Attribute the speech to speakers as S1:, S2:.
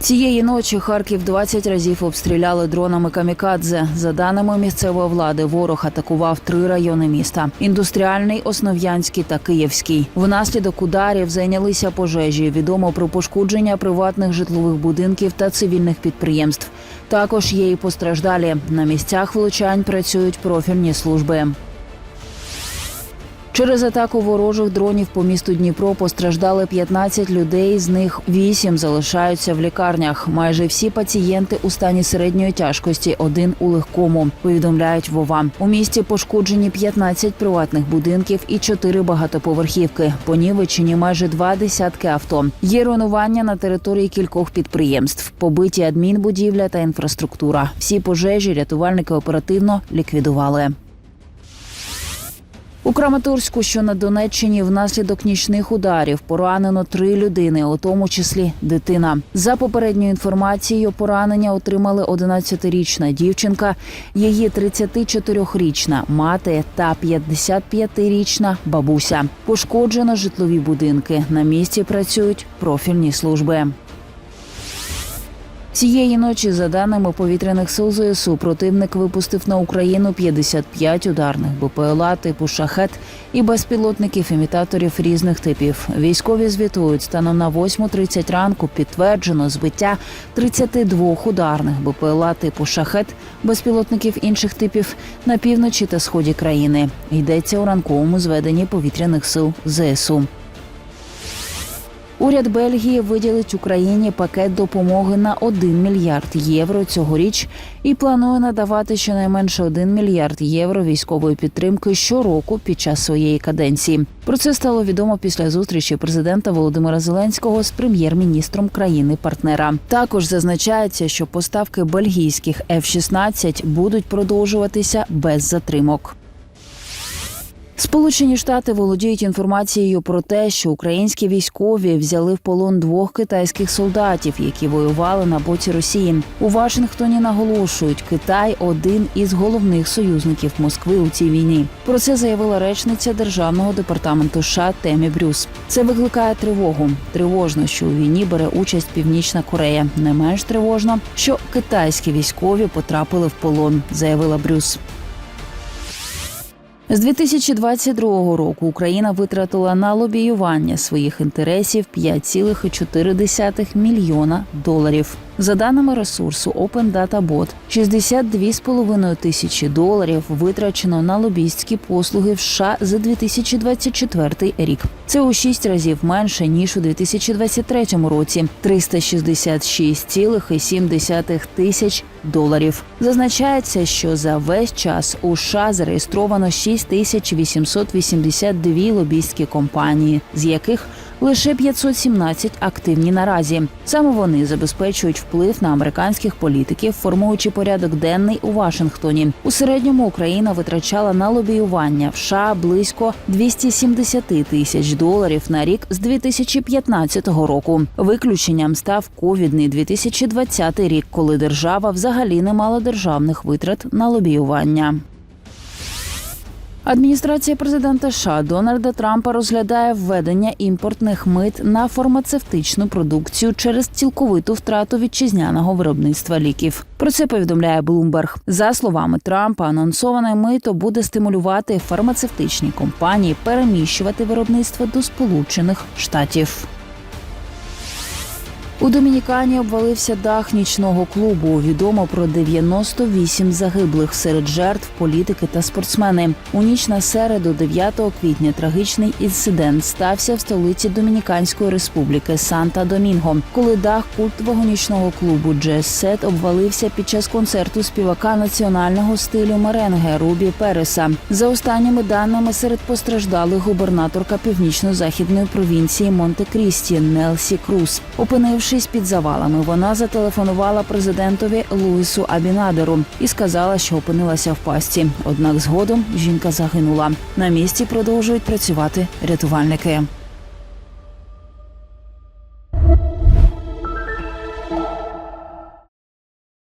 S1: Цієї ночі Харків 20 разів обстріляли дронами камікадзе. За даними місцевої влади, ворог атакував три райони міста: індустріальний, основ'янський та київський. Внаслідок ударів зайнялися пожежі. Відомо про пошкодження приватних житлових будинків та цивільних підприємств. Також є і постраждалі. На місцях влучань працюють профільні служби. Через атаку ворожих дронів по місту Дніпро постраждали 15 людей. З них 8 залишаються в лікарнях. Майже всі пацієнти у стані середньої тяжкості, один у легкому. Повідомляють Вова. У місті пошкоджені 15 приватних будинків і 4 багатоповерхівки. Понівечені майже два десятки авто. Є руйнування на території кількох підприємств. Побиті адмінбудівля та інфраструктура. Всі пожежі рятувальники оперативно ліквідували. У Краматорську, що на Донеччині, внаслідок нічних ударів поранено три людини, у тому числі дитина. За попередньою інформацією, поранення отримали 11-річна дівчинка, її 34-річна мати та 55-річна бабуся. Пошкоджено житлові будинки. На місці працюють профільні служби. Цієї ночі, за даними повітряних сил ЗСУ, противник випустив на Україну 55 ударних БПЛА типу шахет і безпілотників-імітаторів різних типів. Військові звітують станом на 8.30 ранку підтверджено збиття 32 ударних БПЛА типу шахет, безпілотників інших типів на півночі та сході країни. Йдеться у ранковому зведенні повітряних сил ЗСУ. Уряд Бельгії виділить Україні пакет допомоги на 1 мільярд євро цьогоріч і планує надавати щонайменше 1 мільярд євро військової підтримки щороку під час своєї каденції. Про це стало відомо після зустрічі президента Володимира Зеленського з прем'єр-міністром країни-партнера. Також зазначається, що поставки бельгійських F-16 будуть продовжуватися без затримок. Сполучені Штати володіють інформацією про те, що українські військові взяли в полон двох китайських солдатів, які воювали на боці Росії. У Вашингтоні наголошують, Китай один із головних союзників Москви у цій війні. Про це заявила речниця державного департаменту США Темі Брюс. Це викликає тривогу. Тривожно, що у війні бере участь Північна Корея. Не менш тривожно, що китайські військові потрапили в полон, заявила Брюс. З 2022 року Україна витратила на лобіювання своїх інтересів 5,4 мільйона доларів. За даними ресурсу Open Data Bot, 62,5 тисячі доларів витрачено на лобістські послуги в США за 2024 рік. Це у 6 разів менше ніж у 2023 році 366,7 тисяч доларів. Зазначається, що за весь час у США зареєстровано 6882 лобістські компанії, з яких лише 517 активні наразі. Саме вони забезпечують вплив на американських політиків, формуючи порядок денний у Вашингтоні. У середньому Україна витрачала на лобіювання в США близько 270 тисяч доларів на рік з 2015 року. Виключенням став ковідний 2020 рік, коли держава взагалі не мала державних витрат на лобіювання. Адміністрація президента США Дональда Трампа розглядає введення імпортних мит на фармацевтичну продукцію через цілковиту втрату вітчизняного виробництва ліків. Про це повідомляє Bloomberg. За словами Трампа, анонсоване мито буде стимулювати фармацевтичні компанії переміщувати виробництво до Сполучених Штатів. У Домінікані обвалився дах нічного клубу. Відомо про 98 загиблих серед жертв політики та спортсмени. У ніч на середу, 9 квітня, трагічний інцидент стався в столиці Домініканської республіки Санта-Домінго, коли дах культового нічного клубу Джес Сет обвалився під час концерту співака національного стилю меренге Рубі Переса. За останніми даними серед постраждалих губернаторка північно-західної провінції Монте-Крісті Нелсі Круз. Опинившись під завалами, вона зателефонувала президентові Луїсу Абінадеру і сказала, що опинилася в пастці. Однак згодом жінка загинула. На місці продовжують працювати рятувальники.